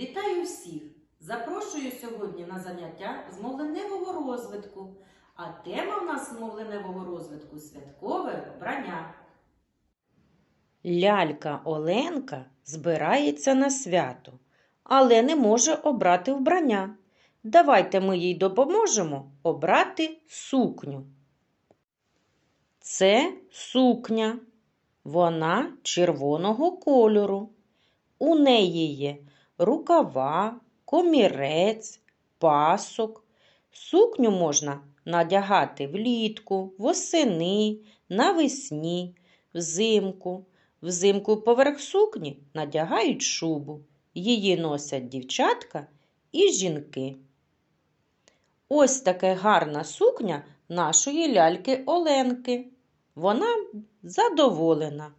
Вітаю всіх! Запрошую сьогодні на заняття з мовленевого розвитку. А тема в нас мовленевого розвитку святкове вбрання. Лялька Оленка збирається на свято, але не може обрати вбрання. Давайте ми їй допоможемо обрати сукню. Це сукня. Вона червоного кольору. У неї є рукава, комірець, пасок. Сукню можна надягати влітку, восени, навесні, взимку. Взимку поверх сукні надягають шубу. Її носять дівчатка і жінки. Ось таке гарна сукня нашої ляльки Оленки. Вона задоволена.